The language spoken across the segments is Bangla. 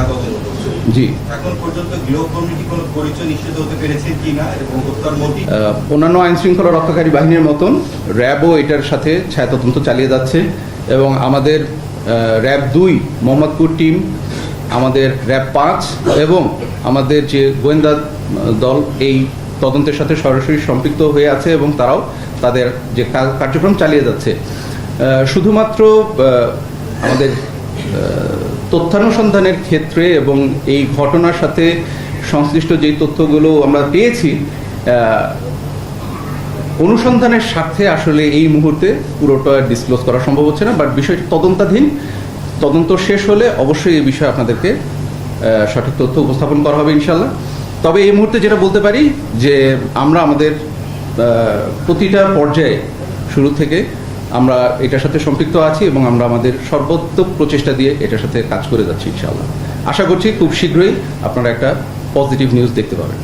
থানা তদন্ত জি। এখন পর্যন্ত গৃহকর্মী কোনো পরিচয় নিশ্চিত হতে পেরেছেন কিনা এবং হত্যার মোটিভ অন্যান্য আইন শৃঙ্খলা রক্ষাকারী বাহিনীর মতন র্যাবও এটার সাথে ছায়াতদন্ত চালিয়ে যাচ্ছে এবং আমাদের র্যাব দুই মোহাম্মদপুর টিম আমাদের র্যাব পাঁচ এবং আমাদের যে গোয়েন্দা দল এই তদন্তের সাথে সরাসরি সম্পৃক্ত হয়ে আছে এবং তারাও তাদের যে কার্যক্রম চালিয়ে যাচ্ছে। শুধুমাত্র আমাদের তথ্যানুসন্ধানের ক্ষেত্রে এবং এই ঘটনার সাথে সংশ্লিষ্ট যেই তথ্যগুলো আমরা পেয়েছি অনুসন্ধানের স্বার্থে আসলে এই মুহূর্তে পুরোটা ডিসক্লোজ করা সম্ভব হচ্ছে না বাট বিষয়টি তদন্তাধীন। তদন্ত শেষ হলে অবশ্যই এই বিষয়ে আপনাদেরকে সঠিক তথ্য উপস্থাপন করা হবে ইনশাল্লাহ তবে এই মুহূর্তে যেটা বলতে পারি যে আমরা আমাদের প্রতিটা পর্যায়ে শুরু থেকে আমরা এটার সাথে সম্পৃক্ত আছি এবং আমরা আমাদের সর্বোত্তম প্রচেষ্টা দিয়ে এটার সাথে কাজ করে যাচ্ছি ইনশাআল্লাহ। আশা করছি খুব শীঘ্রই আপনারা একটা পজিটিভ নিউজ দেখতে পাবেন।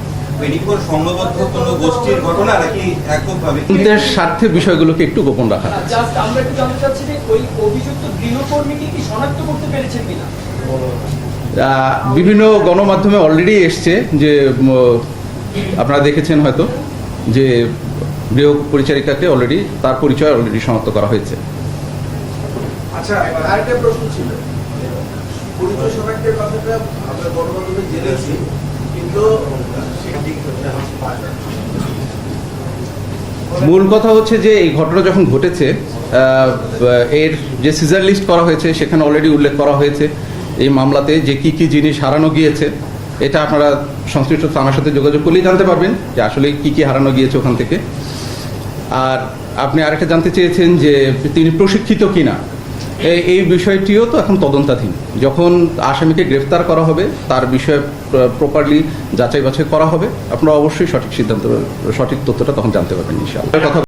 তদন্তের স্বার্থে বিষয়গুলোকে একটু গোপন রাখা। হচ্ছে। জাস্ট আমরা একটু জানতে চাচ্ছি যে ওই অভিযুক্ত গৃহকর্মীকে কি শনাক্ত করতে পেরেছেন কিনা? আহ, বিভিন্ন গণমাধ্যমে অলরেডি এসছে যে আপনারা দেখেছেন হয়তো যে গৃহ পরিচারিকাকে অলরেডি তার পরিচয় অলরেডি শনাক্ত করা হয়েছে। আচ্ছা আরেকটা প্রশ্ন ছিল। পরিচয় শনাক্তের কথাটা আমরা গণমাধ্যমে জেনেছি কিন্তু সেটা ঠিক হচ্ছে না। মূল কথা হচ্ছে যে এই ঘটনা যখন ঘটেছে এর যে সিজার লিস্ট করা হয়েছে সেখানে অলরেডি উল্লেখ করা হয়েছে। এই মামলাতে যে কি কি জিনিস হারানো গিয়েছে এটা আপনারা সংশ্লিষ্ট থানার সাথে যোগাযোগ করলেই জানতে পারবেন যে আসলে কি কি হারানো গিয়েছে ওখান থেকে। আর আপনি আরেকটা জানতে চেয়েছেন যে তিনি প্রশিক্ষিত কিনা। এই বিষয়টিও তো এখন তদন্তাধীন। যখন আসামিকে গ্রেফতার করা হবে, তার বিষয়ে প্রপারলি যাচাই বাছাই করা হবে। আপনারা অবশ্যই সঠিক সিদ্ধান্ত, সঠিক তথ্যটা তখন জানতে পারবেন ইনশাআল্লাহ। কথা